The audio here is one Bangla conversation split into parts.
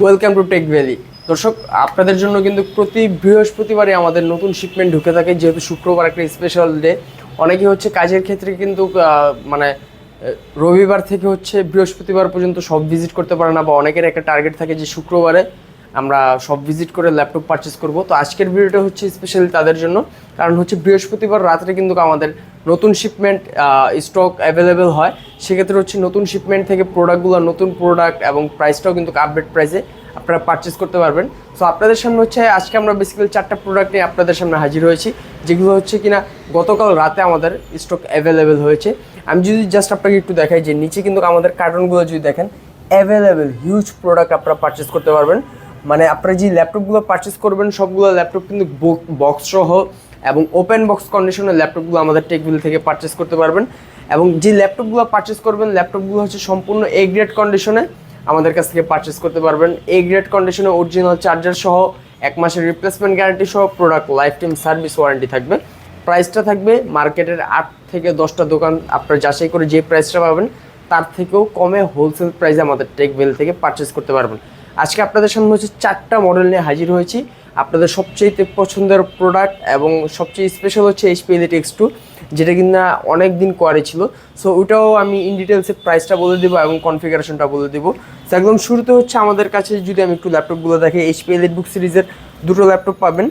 ওয়েলকাম টু টেক ভ্যালি দর্শক, আপনাদের জন্য কিন্তু প্রতি বৃহস্পতিবারে আমাদের নতুন শিপমেন্ট ঢুকে থাকে, যেহেতু শুক্রবার একটা স্পেশাল ডে অনেকে হচ্ছে কাজের ক্ষেত্রে কিন্তু মানে রবিবার থেকে হচ্ছে বৃহস্পতিবার পর্যন্ত সব ভিজিট করতে পারে না, বা অনেকের একটা টার্গেট থাকে যে শুক্রবারে। আমরা সব ভিজিট করে ল্যাপটপ পারচেস করব। তো আজকের ভিডিওটা হচ্ছে স্পেশালি তাদের জন্য। কারণ হচ্ছে বৃহস্পতিবার রাত্রে কিন্তু আমাদের নতুন শিপমেন্ট স্টক অ্যাভেলেবেল হয়। সেক্ষেত্রে হচ্ছে নতুন শিপমেন্ট থেকে প্রোডাক্টগুলো নতুন প্রোডাক্ট এবং প্রাইসটাও কিন্তু আপডেট প্রাইসে আপনারা পারচেস করতে পারবেন। সো আপনাদের সামনে হচ্ছে, আজকে আমরা বেসিক্যালি চারটা প্রোডাক্ট নিয়ে আপনাদের সামনে হাজির হয়েছি। যেগুলো হচ্ছে কিনা গতকাল রাতে আমাদের স্টক অ্যাভেলেবেল হয়েছে। আমি যদি জাস্ট আপনাকে একটু দেখাই যে নিচে কিন্তু আমাদের কার্টনগুলো যদি দেখেন অ্যাভেলেবেল হিউজ প্রোডাক্ট আপনারা পারচেস করতে পারবেন। মানে আপনারা যে ল্যাপটপগুলো পারচেস করবেন, সবগুলো ল্যাপটপ কিন্তু বক্স সহ এবং ওপেন বক্স কন্ডিশনের ল্যাপটপগুলো আমাদের টেকবিল থেকে পারচেস করতে পারবেন। এবং যে ল্যাপটপগুলো পারচেস করবেন, ল্যাপটপগুলো হচ্ছে সম্পূর্ণ এ গ্রেড কন্ডিশনে আমাদের কাছ থেকে পারচেস করতে পারবেন। এ গ্রেড কন্ডিশনে অরিজিনাল চার্জার সহ এক মাসের রিপ্লেসমেন্ট গ্যারান্টি সহ product life time service warranty থাকবে প্রাইসটা থাকবে মার্কেটের আট থেকে দশটা দোকান, আপনারা যাচাই করে যে প্রাইসটা পাবেন, তার থেকেও কমে হোলসেল প্রাইসে আমাদের টেকবেল থেকে পারচেস করতে পারবেন। আজকে আপনাদের সামনে হচ্ছে চারটা মডেল নিয়ে হাজির হয়েছি। আপনাদের সবচেয়ে পছন্দের প্রোডাক্ট এবং সবচেয়ে স্পেশাল হচ্ছে এইচপি এলিট এক্স টু যেটা কিনা অনেক দিন কোয়ারে ছিল। সো ওটাও আমি ইন ডিটেলসে প্রাইসটা বলে দেবো এবং কনফিগারেশনটা বলে দেবো। তো একদম শুরুতে হচ্ছে আমাদের কাছে যদি আমি একটু ল্যাপটপগুলো দেখি এইচপি এলিট বুক সিরিজের দুটো ল্যাপটপ পাবেন।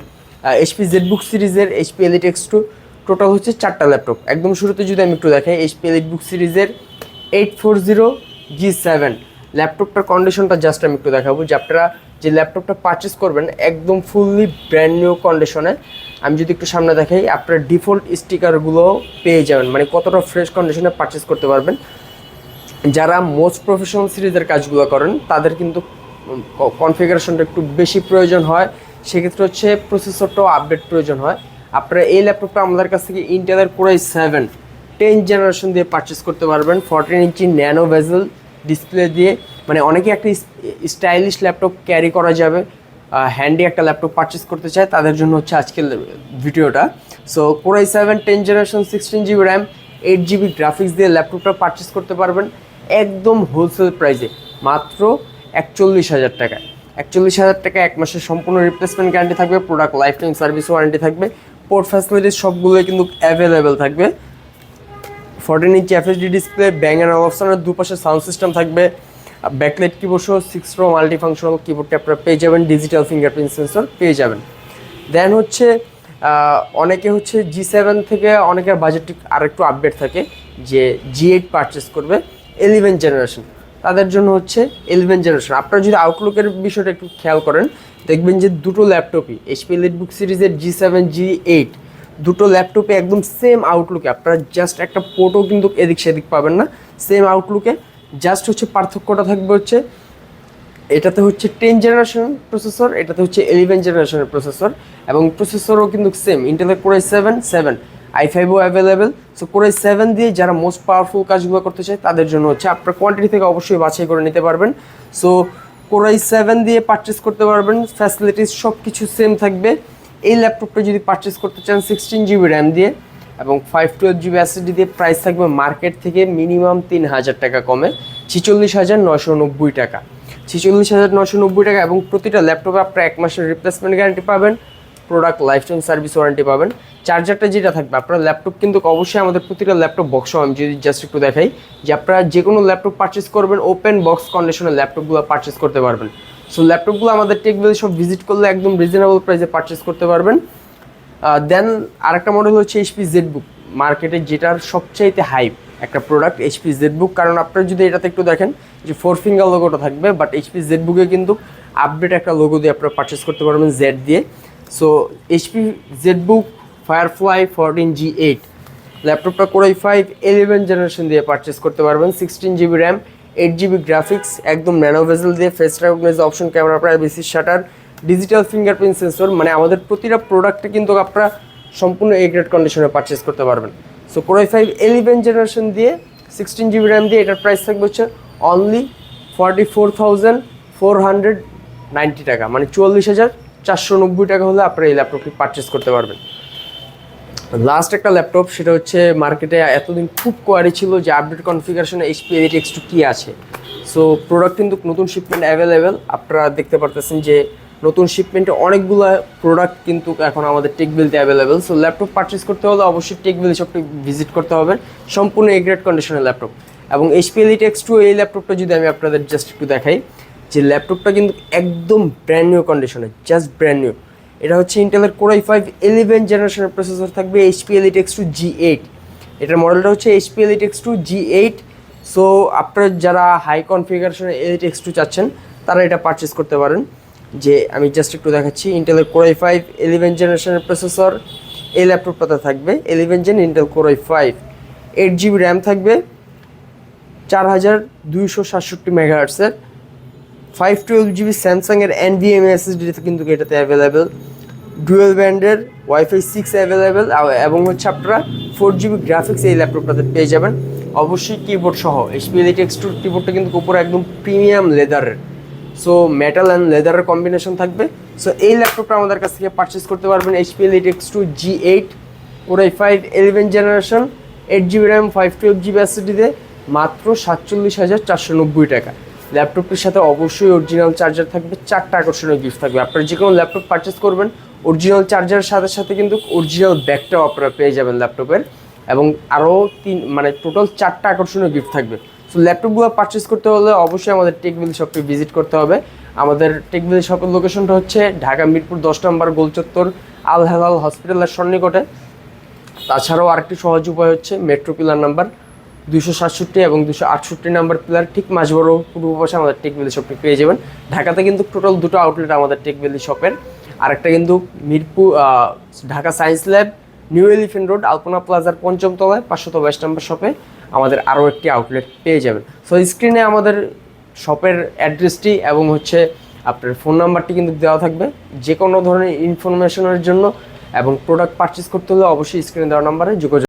এইচপি জেড বুক সিরিজের HP elite X two total হচ্ছে চারটা ল্যাপটপ একদম শুরুতে যদি আমি একটু দেখাই এইচপি এলিট বুক সিরিজের eight four zero G seven ল্যাপটপটার কন্ডিশনটা জাস্ট আমি একটু দেখাবো যে আপনারা যে ল্যাপটপটা পারচেস করবেন একদম ফুললি ব্র্যান্ড নিউ কন্ডিশনে আমি যদি একটু সামনে দেখাই, আপনারা ডিফল্ট স্টিকারগুলো পেয়ে যাবেন মানে কতটা ফ্রেশ কন্ডিশনে পারচেস করতে পারবেন। যারা মোস্ট প্রফেশনাল সিরিজের কাজগুলো করেন, তাদের কিন্তু কনফিগারেশনটা একটু বেশি প্রয়োজন হয়। সেক্ষেত্রে হচ্ছে প্রসেসরটাও আপডেট প্রয়োজন হয়। আপনারা এই ল্যাপটপটা আমাদের কাছ থেকে ইন্টেলের core i seven ten generation দিয়ে পারচেস করতে পারবেন fourteen inch nano bezel display দিয়ে মানে অনেকে একটা স্টাইলিশ ল্যাপটপ ক্যারি করা যাবে হ্যান্ডি একটা ল্যাপটপ পারচেস করতে চায়, তাদের জন্য হচ্ছে আজকের ভিডিওটা। So core i seven ten generation sixteen GB RAM eight GB graphics দিয়ে ল্যাপটপটা পারচেস করতে পারবেন, একদম হোলসেল প্রাইসে মাত্র একচল্লিশ হাজার টাকায়। একচল্লিশ হাজার টাকা এক মাসের সম্পূর্ণ রিপ্লেসমেন্ট গ্যারান্টি থাকবে product life time service warranty থাকবে পোর্ট ফ্যাসিলিটিস সবগুলোই কিন্তু অ্যাভেলেবেল থাকবে। Fourteen inch FSD display Bang and অপশনের দুপাশে সাউন্ড সিস্টেম থাকবে। ব্যাকলাইট কিবোর্ড সহ সিক্স রো মাল্টি ফাংশনাল কিবোর্ডটা আপনারা পেয়ে যাবেন ডিজিটাল ফিঙ্গারপ্রিন্ট সেন্সর পেয়ে যাবেন। দেন হচ্ছে অনেকে হচ্ছে জি সেভেন থেকে অনেকের বাজেট আর একটু আপডেট থাকে, যে জি এইট পারচেস করবে এলিভেন জেনারেশন তাদের জন্য হচ্ছে এলিভেন জেনারেশন আপনারা যদি আউটলুকের বিষয়টা একটু খেয়াল করেন, দেখবেন যে দুটো ল্যাপটপই এইচপি বুক সিরিজের জি সেভেন জি এইট দুটো ল্যাপটপে একদম সেম আউটলুকে আপনারা জাস্ট একটা পোর্টও কিন্তু এদিক সেদিক পাবেন না। সেম আউটলুকে জাস্ট হচ্ছে পার্থক্যটা থাকবে হচ্ছে, এটাতে হচ্ছে টেন জেনারেশন প্রসেসর এটাতে হচ্ছে ইলেভেন জেনারেশনের প্রসেসর এবং প্রসেসরও কিন্তু সেম ইন্টেলের core i seven seven I ফাইভও available so core i seven দিয়ে যারা মোস্ট পাওয়ারফুল কাজগুলো করতে চায়, তাদের জন্য হচ্ছে আপনার কোয়ান্টিটি থেকে অবশ্যই বাছাই করে নিতে পারবেন। সো কোরাই সেভেন দিয়ে পারচেস করতে পারবেন। ফ্যাসিলিটিস সব কিছু সেম থাকবে। এই ল্যাপটপটা যদি পারচেস করতে চান সিক্সটিন জিবি র্যাম দিয়ে এবং ফাইভ টুয়েলভ জিবি অ্যাসিডি দিয়ে প্রাইস থাকবে মার্কেট থেকে মিনিমাম তিন হাজার টাকা কমে ছিচল্লিশ হাজার নশো নব্বই টাকা। ছিচল্লিশ হাজার নশো নব্বই টাকা এবং প্রতিটা ল্যাপটপে আপনারা এক মাসের রিপ্লেসমেন্ট গ্যারান্টি পাবেন product life time service warranty পাবেন। চার্জারটা যেটা থাকবে, আপনার ল্যাপটপ কিন্তু অবশ্যই আমাদের প্রতিটা ল্যাপটপ বক্সও আমি যদি জাস্ট একটু দেখাই, যে আপনারা যে কোনো ল্যাপটপ পারচেস করবেন ওপেন বক্স কন্ডিশনের ল্যাপটপগুলো পারচেস করতে পারবেন। সো ল্যাপটপগুলো আমাদের টেকবেল সব ভিজিট করলে একদম রিজনেবল প্রাইসে পারচেস করতে পারবেন। দেন আরেকটা মডেল হচ্ছে এইচপি জেড বুক মার্কেটে যেটার সবচাইতে হাইপ একটা প্রোডাক্ট এইচপি জেড বুক কারণ আপনারা যদি এটাতে একটু দেখেন যে ফোর ফিঙ্গার লোগোটা থাকবে বাট এইচপি জেড বুকে কিন্তু আপডেট একটা লোগো দিয়ে আপনারা পারচেস করতে পারবেন জেড দিয়ে। So HP Z book Firefly fourteen G eight ল্যাপটপটা core i five eleven generation দিয়ে পারচেস করতে পারবেন sixteen GB RAM eight GB graphics একদম ন্যানো ভেজেল দিয়ে face recognise option camera privacy shutter digital fingerprint sensor মানে আমাদের প্রতিটা প্রোডাক্টে কিন্তু আপনারা সম্পূর্ণ এ গ্রেড কন্ডিশনে পারচেস করতে পারবেন। So core i five eleven generation দিয়ে সিক্সটিন জিবি র্যাম দিয়ে এটার প্রাইস থাকবে হচ্ছে only forty four thousand four hundred ninety টাকা মানে চুয়াল্লিশ হাজার চারশো নব্বই টাকা হলে আপনারা এই ল্যাপটপটি পারচেস করতে পারবেন। লাস্ট একটা ল্যাপটপ সেটা হচ্ছে মার্কেটে এতদিন খুব কোয়ারি ছিল যে আপডেট কনফিগারেশনে এইচপি এলিট এক্স টু কী আছে। সো প্রোডাক্ট কিন্তু নতুন শিপমেন্ট অ্যাভেলেবেল আপনারা দেখতে পারতেছেন যে নতুন শিপমেন্টে অনেকগুলো প্রোডাক্ট কিন্তু এখন আমাদের টেকবিলতে অ্যাভেলেবেল সো ল্যাপটপ পারচেস করতে হলে অবশ্যই টেকবিল শপটি ভিজিট করতে হবে। সম্পূর্ণ এগ্রেড কন্ডিশনের ল্যাপটপ এবং এইচপি এলিট এক্স টু এই ল্যাপটপটা যদি আমি আপনাদের জাস্ট একটু দেখাই, যে ল্যাপটপটা কিন্তু একদম ব্র্যান্ড নিউ কন্ডিশনে জাস্ট ব্র্যান্ড নিউ এটা হচ্ছে ইন্টেলের কোরাই ফাইভ ইলেভেন জেনারেশনের প্রসেসর থাকবে HP elite X two G eight এটার মডেলটা হচ্ছে HP elite X two G eight so আপনার যারা হাই কনফিগারেশনের এলিট এক্স টু চাচ্ছেন, তারা এটা পারচেস করতে পারেন। যে, আমি জাস্ট একটু দেখাচ্ছি ইন্টেলের কোরাই ফাইভ ইলেভেন জেনারেশনের প্রসেসর এই ল্যাপটপটাতে থাকবে eleven gen Intel core i five eight GB RAM থাকবে, চার হাজার দুইশো সাতষট্টি মেগাহার্টসের ফাইভ টুয়েলভ জিবি স্যামসাংয়ের এনভিএমএ এসএসডি কিন্তু এটাতে অ্যাভেলেবেল ডুয়েল ব্যান্ডের ওয়াইফাই সিক্স অ্যাভেলেবেল এবং হচ্ছে আপনারা ফোর জিবি গ্রাফিক্স এই ল্যাপটপটাতে পেয়ে যাবেন। অবশ্যই কিবোর্ড সহ এইচপি এলিটেক্স টুর কিবোর্ডটা কিন্তু উপরে একদম প্রিমিয়াম লেদারের সো মেটাল অ্যান্ড লেদারের কম্বিনেশন থাকবে। সো এই ল্যাপটপটা আমাদের কাছ থেকে পারচেস করতে পারবেন HP Elite X two G eight core i five eleven generation eight GB RAM five twelve GB এসএসডিতে মাত্র সাতচল্লিশ হাজার চারশো নব্বই টাকা। ল্যাপটপটির সাথে অবশ্যই অরিজিনাল চার্জার থাকবে, চারটা আকর্ষণীয় গিফট থাকবে। আপনারা যে কোনো ল্যাপটপ পারচেস করবেন অরিজিনাল চার্জারের সাথে সাথে কিন্তু অরিজিনাল ব্যাগটাও আপনারা পেয়ে যাবেন ল্যাপটপের। এবং আরও তিন মানে টোটাল চারটা আকর্ষণীয় গিফট থাকবে। সো ল্যাপটপগুলো পারচেস করতে হলে অবশ্যই আমাদের টেকবিল শপটি ভিজিট করতে হবে। আমাদের টেকবিল শপের লোকেশনটা হচ্ছে ঢাকা মিরপুর দশ নম্বর গোলচত্বর আল হেলাল হসপিটালের সন্নিকটে। তাছাড়াও আরেকটি সহজ উপায় হচ্ছে মেট্রো পিলার নাম্বার দুশো সাতষট্টি এবং দুশো আটষট্টি নাম্বার পিলার ঠিক মাঝ বড় পূর্ব পাশে আমাদের টেকবিলি শপটি পেয়ে যাবেন। ঢাকাতে কিন্তু টোটাল দুটো আউটলেট আমাদের টেকবিলি শপের আরেকটা কিন্তু Mirpur Dhaka science lab new elephant road Alpana প্লাজার পঞ্চম তলায় পাঁচশত বাইশ নম্বর শপে আমাদের আরও একটি আউটলেট পেয়ে যাবেন। সো স্ক্রিনে আমাদের শপের অ্যাড্রেসটি এবং হচ্ছে আপনার ফোন নাম্বারটি কিন্তু দেওয়া থাকবে। যে কোনো ধরনের ইনফরমেশনের জন্য এবং প্রোডাক্ট পারচেস করতে হলে অবশ্যই স্ক্রিনে দেওয়া নাম্বারে যোগাযোগ